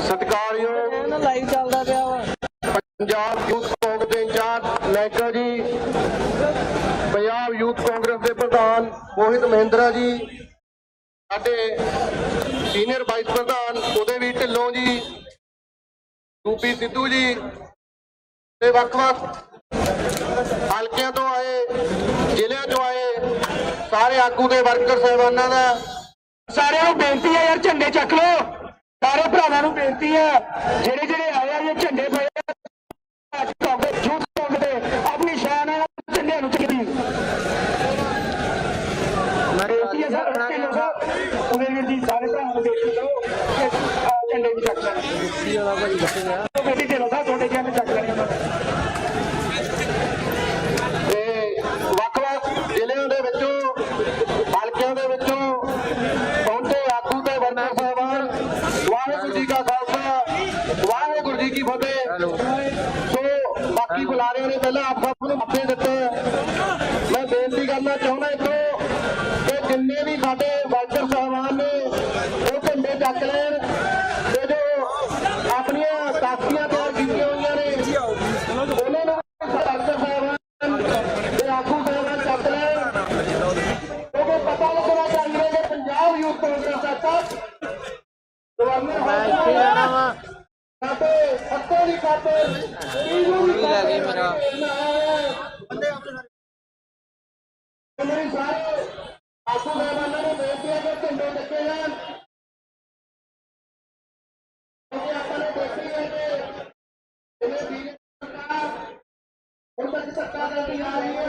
ਸਤਿਕਾਰਯੋਗ ਚੱਲਦਾ ਮੋਹਿਤ ਮਹਿੰਦਰਾ ਜੀ ਸਾਡੇ ਸੀਨੀਅਰ ਵਾਈਸ ਪ੍ਰਧਾਨ ਉਹਦੇ ਵੀ ਢਿੱਲੋਂ ਜੀ ਰੂਪੀ ਸਿੱਧੂ ਜੀ ਤੇ ਵੱਖ-ਵੱਖ ਹਲਕਿਆਂ ਤੋਂ ਆਏ ਜ਼ਿਲ੍ਹਿਆਂ ਤੋਂ ਆਏ ਸਾਰੇ ਆਗੂ ਦੇ ਵਰਕਰ ਸਹਿਬਾਨਾਂ ਦਾ। ਸਾਰਿਆਂ ਨੂੰ ਬੇਨਤੀ ਹੈ ਯਾਰ ਝੰਡੇ ਚੱਕ ਲਓ। ਸਾਰੇ ਭਰਾਵਾਂ ਨੂੰ ਬੇਨਤੀ ਹੈ ਜਿਹੜੇ ਜਿਹੜੇ ਆਏ ਆ ਇਹ ਝੰਡੇ ਪਏ ਕਾਂਗਰਸ ਝੂਠ ਕਾਂਗਰਸ ਦੇ ਆਪਣੀ ਸ਼ਾਨ ਨਾਲ ਝੰਡਿਆਂ ਨੂੰ ਚੱਕੀ। ਬੇਨਤੀ ਹੈ ਸਰ ਢਿੱਲੋਂ ਸਾਹਿਬ ਵੀਰ ਜੀ ਸਾਰੇ ਭਰਾਵਾਂ ਨੂੰ ਬੇਨਤੀ ਕਰੋ ਝੰਡੇ ਵੀ ਚੱਕ ਲੈਣ। ਢਿੱਲੋਂ ਸਾਹਿਬ ਤੁਹਾਡੇ ਝੰਡੇ ਚੱਕ ਲੈਣੇ ਉਹਨਾਂ ਨੇ ਤੇ ਵੱਖ-ਵੱਖ ਜ਼ਿਲ੍ਹਿਆਂ ਦੇ ਵਿੱਚੋਂ ਹਲਕਿਆਂ ਦੇ ਵਿੱਚੋਂ ਪਹੁੰਚੇ ਆਗੂ ਤੇ ਵਰਕਰ ਸਾਹਿਬਾਨ ਵਾਹਿਗੁਰੂ ਜੀ ਕਾ ਖਾਲਸਾ, ਵਾਹਿਗੁਰੂ ਜੀ ਕੀ ਫਤਿਹ। ਸੋ ਬਾਕੀ ਬੁਲਾਰਿਆਂ ਨੇ ਪਹਿਲਾਂ ਆਪ ਸਭ ਨੂੰ ਮਾਫੀ ਦਿੱਤੇ। ਮੈਂ ਬੇਨਤੀ ਕਰਨਾ ਚਾਹੁੰਦਾ ਇੱਥੋਂ ਕਿ ਜਿੰਨੇ ਵੀ ਸਾਡੇ ਵਰਕਰ ਸਾਹਿਬਾਨ ਨੇ, ਉਹ ਝੰਡੇ ਚੱਕ ਲੈਣ ਤੇ ਜੋ ਆਪਣੀਆਂ ਤਾਕਤੀਆਂ ਤਿਆਰ ਕੀਤੀਆਂ ਹੋਈਆਂ ਨੇ, ਉਹਨਾਂ ਨੂੰ ਕਿਉਂਕਿ ਆਪਾਂ ਨੇ ਦੇਖੀ ਹੈ ਕਿ ਜਿਵੇਂ ਬੀਜੇਪੀ ਸਰਕਾਰ ਹੁਣ ਆ ਰਹੀ ਹੈ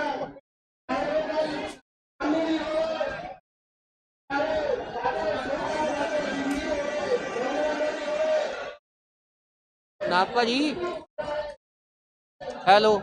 ਨਾ ਭਾਜੀ। ਹੈਲੋ।